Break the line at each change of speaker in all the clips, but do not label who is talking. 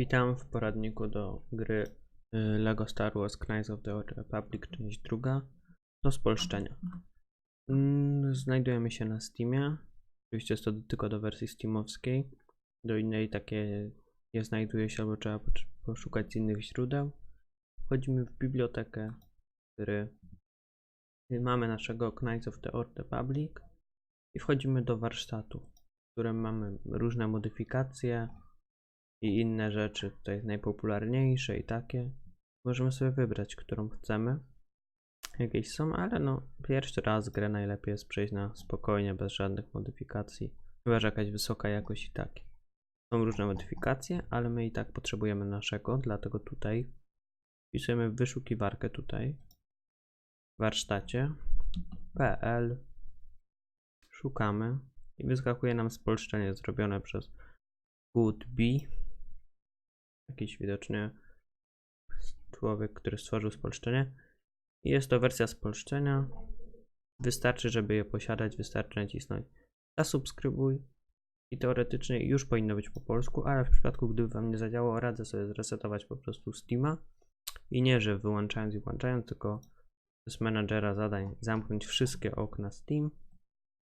Witam w poradniku do gry y, LEGO Star Wars Knights of the Old Republic, część druga, do spolszczenia. Mm, Znajdujemy się na Steamie. Oczywiście jest to tylko do wersji steamowskiej. Do innej takie nie znajduje się, albo trzeba poszukać z innych źródeł. Wchodzimy w bibliotekę gry. Y, Mamy naszego Knights of the Old Republic i wchodzimy do warsztatu, w którym mamy różne modyfikacje, i inne rzeczy, tutaj najpopularniejsze i takie. Możemy sobie wybrać, którą chcemy. Jakieś są, ale no pierwszy raz grę najlepiej jest przejść na spokojnie, bez żadnych modyfikacji. Chyba, że jakaś wysoka jakość i takie. Są różne modyfikacje, ale my i tak potrzebujemy naszego, dlatego tutaj wpisujemy wyszukiwarkę tutaj w warsztacie PL szukamy i wyskakuje nam spolszczenie zrobione przez Good jakiś widocznie człowiek, który stworzył spolszczenie. Jest to wersja spolszczenia. Wystarczy, żeby je posiadać, wystarczy nacisnąć zasubskrybuj i teoretycznie już powinno być po polsku, ale w przypadku gdyby Wam nie zadziałało, radzę sobie zresetować po prostu Steama i nie, że wyłączając i włączając, tylko z menadżera zadań zamknąć wszystkie okna Steam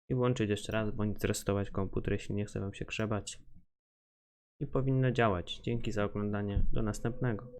i włączyć jeszcze raz, bądź zresetować komputer, jeśli nie chce Wam się grzebać i powinno działać. Dzięki za oglądanie. Do następnego.